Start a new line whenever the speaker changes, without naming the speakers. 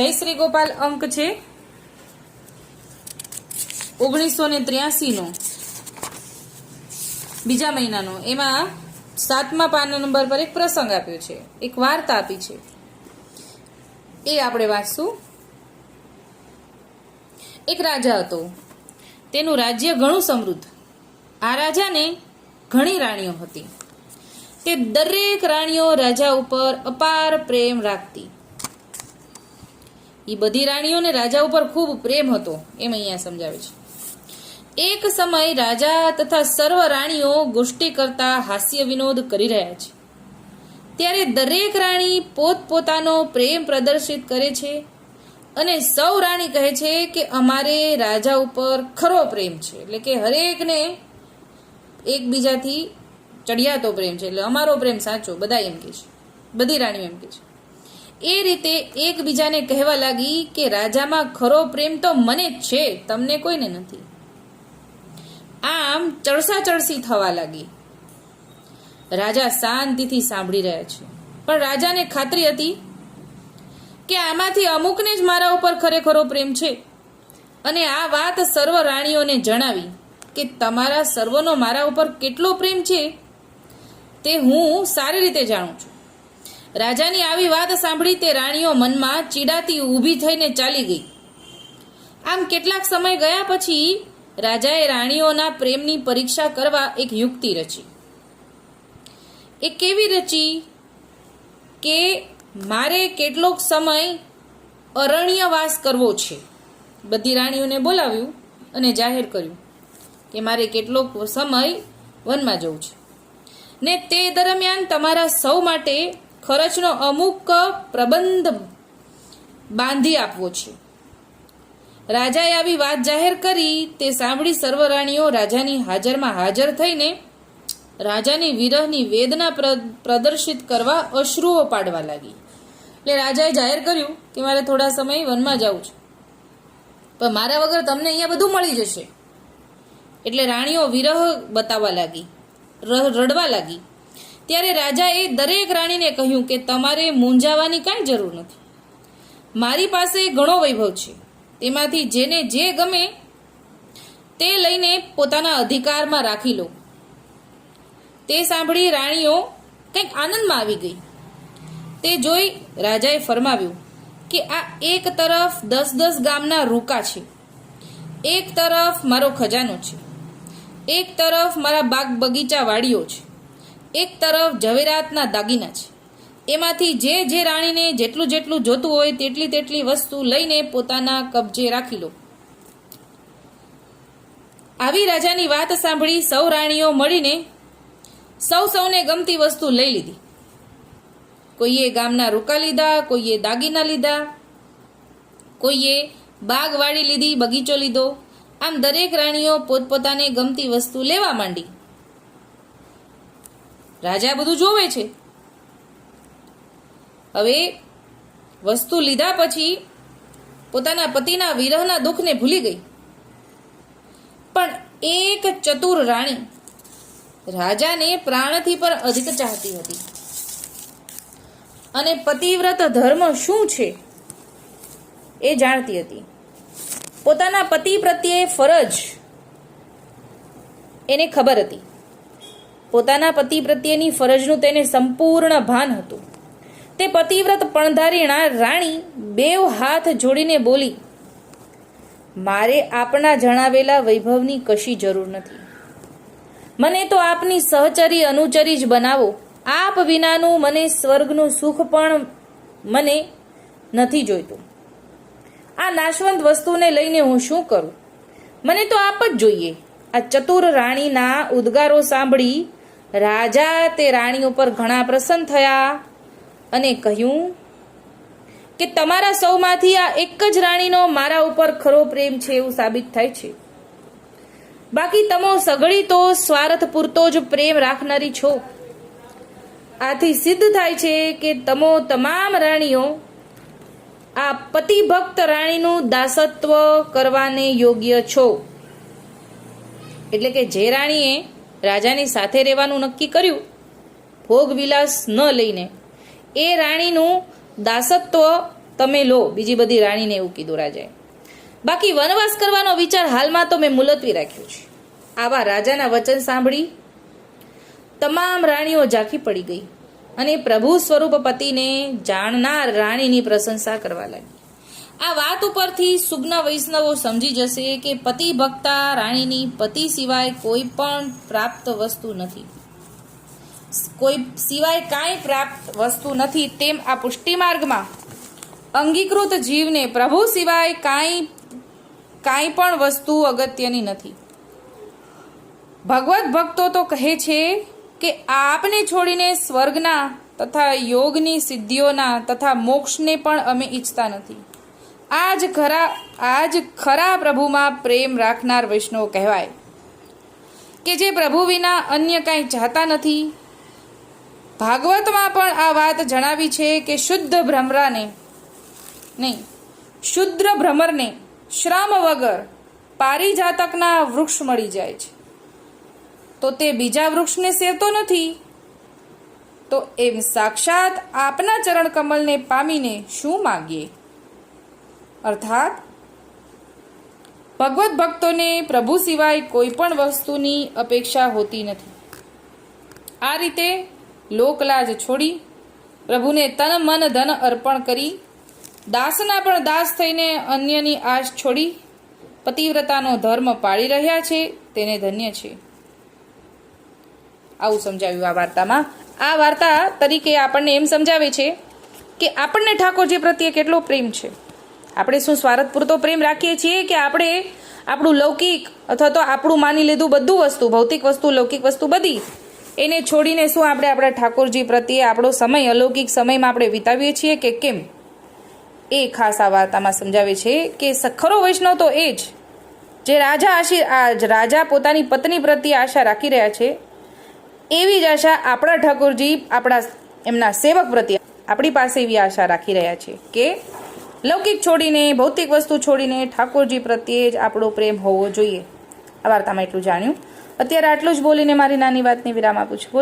જય શ્રી ગોપાલ અંક છે. ઓગણીસો ને ત્ર્યાસીનો. બીજા મહિનાનો. એમાં સાતમા પાના નંબર પર એક પ્રસંગ આપ્યો છે. એક વાર્તા આપી છે. એ આપણે વાંચશું. એક રાજા હતો. તેનું રાજ્ય ઘણું સમૃદ્ધ. આ રાજાને ઘણી રાણીઓ હતી. તે દરેક રાણીઓ રાજા ઉપર અપાર પ્રેમ રાખતી. એ બધી રાણીઓને રાજા ઉપર ખૂબ પ્રેમ હતો, એમ અહીંયા સમજાવે છે. એક સમય રાજા તથા સર્વ રાણીઓ ગોષ્ઠી કરતા હાસ્ય વિનોદ કરી રહ્યા છે. ત્યારે દરેક રાણી પોતપોતાનો પ્રેમ પ્રદર્શિત કરે છે અને સૌ રાણી કહે છે કે અમારે રાજા ઉપર ખરો પ્રેમ છે. એટલે કે હરેકને એકબીજાથી ચડિયાતો પ્રેમ છે. એટલે અમારો પ્રેમ સાચો, બધા એમ કહે છે. બધી રાણીઓ એમ કહે છે. એ રીતે એકબીજાને કહેવા લાગી કે રાજામાં ખરો પ્રેમ તો મને જ છે, તમને કોઈને નથી. આમ ચડસા ચડસી થવા લાગી. રાજા શાંતિથી સાંભળી રહ્યા છે. પણ રાજાને ખાતરી હતી કે આમાંથી અમુકને જ મારા ઉપર ખરેખરો પ્રેમ છે. અને આ વાત સર્વ રાણીઓને જણાવી કે તમારા સર્વનો મારા ઉપર કેટલો પ્રેમ છે, તે હું સારી રીતે જાણું છું. રાજાની આવી વાત સાંભળી તે રાણીઓ મનમાં ચીડાતી ઊભી થઈને ચાલી ગઈ. આમ કેટલાક સમય ગયા પછી રાજાએ રાણીઓના પ્રેમની પરીક્ષા કરવા એક યુક્તિ રચી. એ કેવી રચી? કે મારે કેટલોક સમય અરણ્યવાસ કરવો છે. બધી રાણીઓને બોલાવ્યું અને જાહેર કર્યું કે મારે કેટલોક સમય વનમાં જવું છે. ને તે દરમિયાન તમારા સૌ માટે ખર્ચનો અમુક પ્રબંધ બાંધી આપવો છે. રાજાએ આવી વાત જાહેર કરી, તે સાંભળી સર્વ રાણીઓ રાજાની હાજરમાં હાજર થઈને રાજાની વિરહની વેદના પ્ર- પ્રદર્શિત કરવા અશ્રુઓ પાડવા લાગી. એટલે રાજાએ જાહેર કર્યું કે મારે થોડા સમય વનમાં જવું છે. પણ મારા વગર તમને અહીંયા બધું મળી જશે. એટલે રાણીઓ વિરહ બતાવવા લાગી રડવા લાગી. ત્યારે રાજાએ દરેક રાણીને કહ્યું કે તમારે મૂંઝાવાની કાંઈ જરૂર નથી. મારી પાસે ઘણો વૈભવ છે. તેમાંથી જેને જે ગમે તે લઈને પોતાના અધિકારમાં રાખી લો. તે સાંભળી રાણીઓ કંઈક આનંદમાં આવી ગઈ. તે જોઈ રાજાએ ફરમાવ્યું કે આ એક તરફ દસ દસ ગામના રૂકા છે. એક તરફ મારો ખજાનો છે. એક તરફ મારા બાગ બગીચા વાડીઓ છે. એક તરફ ઝવેરાતના દાગીના છે. એમાંથી જે જે રાણીને જેટલું જેટલું જોતું હોય તેટલી તેટલી વસ્તુ લઈને પોતાના કબજે રાખી લો. આવી રાજાની વાત સાંભળી સૌ રાણીઓ મળીને સૌ સૌને ગમતી વસ્તુ લઈ લીધી. કોઈએ ગામના રૂકા લીધા, કોઈએ દાગીના લીધા, કોઈએ બાગ વાડી લીધી, બગીચો લીધો. આમ દરેક રાણીઓ પોતપોતાને ગમતી વસ્તુ લેવા માંડી. રાજા બધું જોવે છે. હવે વસ્તુ લીધા પછી પોતાના પતિના વિરહના દુઃખને ભૂલી ગઈ. પણ એક ચતુર રાણી રાજાને પ્રાણથી પર અધિક ચાહતી હતી. અને પતિવ્રત ધર્મ શું છે? એ જાણતી હતી. પોતાના પતિ પ્રત્યે ફરજ એને ખબર હતી. પોતાના પતિ પ્રત્યેની ફરજનું તેને સંપૂર્ણ ભાન હતું. તે પતિવ્રત પણધારીણા રાણી બેવ હાથ જોડીને બોલી, મારે આપના જણાવેલા વૈભવની કશી જરૂર નથી. મને તો આપની સહચરી અનુચરી જ બનાવો. આપ વિનાનું મને સ્વર્ગનું સુખ પણ મને નથી જોઈતું. આ નાશવંત વસ્તુને લઈને હું શું કરું? મને તો આપ જ જોઈએ. આ ચતુર રાણીના ઉદ્ગારો સાંભળી રાજા તે રાણી ઉપર ઘણા પ્રસન્ન થયા અને કહ્યું કે તમારા સૌમાંથી આ એક જ રાણીનો મારા ઉપર ખરો પ્રેમ છે એવું સાબિત થાય છે. બાકી તમો સગળી તો સ્વાર્થ પૂરતો જ પ્રેમ રાખનારી છો. આથી સિદ્ધ થાય છે કે તમો તમામ રાણીઓ આ પતિભક્ત રાણીનું દાસત્વ કરવાને યોગ્ય છો. એટલે કે જે રાણીએ રાજાની સાથે રહેવાનું નક્કી કર્યું. ભોગ વિલાસ ન લઈને. એ રાણીનું દાસત્વ તમે લો. બીજી બધી રાણીને એવું કીધું રાજાએ. બાકી વનવાસ કરવાનો વિચાર હાલમાં તો મેં મુલતવી રાખ્યો છે. આવા રાજાના વચન સાંભળી તમામ રાણીઓ ઝાંખી પડી ગઈ અને પ્રભુ સ્વરૂપ પતિને જાણનાર રાણીની પ્રશંસા કરવા લાગી. આ વાત ઉપરથી સુગ્ન વૈષ્ણવો સમજી જશે કે પતિ ભક્તા રાણીની પતિ સિવાય કોઈ પણ પ્રાપ્ત વસ્તુ નથી. કોઈ સિવાય કાંઈ પ્રાપ્ત વસ્તુ નથી તેમ આ પુષ્ટિ માર્ગમાં અંગીકૃત જીવને પ્રભુ સિવાય કાંઈ કાંઈ પણ વસ્તુ અગત્યની નથી. ભગવત ભક્તો તો કહે છે કે આપને છોડીને સ્વર્ગના તથા યોગની સિદ્ધિઓના તથા મોક્ષને પણ અમે ઈચ્છતા નથી. આજ ખરા આજ ખરા પ્રભુમાં પ્રેમ રાખનાર વૈષ્ણવ કહેવાય. કે જે પ્રભુ વિના અન્ય કાંઈ ચાહતા નથી. ભાગવતમાં પણ આ વાત જણાવી છે કે શુદ્ધ ભ્રમરાને નહીં, શુદ્ર ભ્રમરને શ્રમ વગર પારિજાતકના વૃક્ષ મળી જાય છે. તો તે બીજા વૃક્ષને સેવતો નથી. તો એમ સાક્ષાત આપના ચરણ કમલને પામીને શું માગીએ? અર્થાત ભગવત ભક્તોને પ્રભુ સિવાય કોઈ પણ વસ્તુની અપેક્ષા હોતી નથી. આ રીતે લોકલાજ છોડી પ્રભુને તન મન ધન અર્પણ કરી, દાસના પણ દાસ થઈને અન્યની આશ છોડી પતિવ્રતાનો ધર્મ પાળી રહ્યા છે, તેને ધન્ય છે. આવું સમજાવ્યું આ વાર્તામાં. આ વાર્તા તરીકે આપણને એમ સમજાવે છે કે આપણને ઠાકોરજી પ્રત્યે કેટલો પ્રેમ છે. આપણે શું સ્વાર્થ પૂરતો પ્રેમ રાખીએ છીએ કે આપણે આપણું લૌકિક અથવા તો આપણું માની લીધું બધું વસ્તુ, ભૌતિક વસ્તુ, લૌકિક વસ્તુ બધી એને છોડીને શું આપણે આપણા ઠાકોરજી પ્રત્યે આપણો સમય, અલૌકિક સમયમાં આપણે વિતાવીએ છીએ કે કેમ? એ ખાસ આ વાર્તામાં સમજાવે છે કે સખરો વૈષ્ણવ તો એ જ જે રાજા આશી રાજા પોતાની પત્ની પ્રત્યે આશા રાખી રહ્યા છે, એવી જ આશા આપણા ઠાકોરજી આપણા એમના સેવક પ્રત્યે આપણી પાસે એવી આશા રાખી રહ્યા છે કે લૌકિક છોડીને, ભૌતિક વસ્તુ છોડીને ઠાકોરજી પ્રત્યે જ આપણો પ્રેમ હોવો જોઈએ. આ વાર્તામાં એટલું જાણ્યું. અત્યારે આટલું જ બોલીને મારી નાની વાતની વિરામ આપું છું.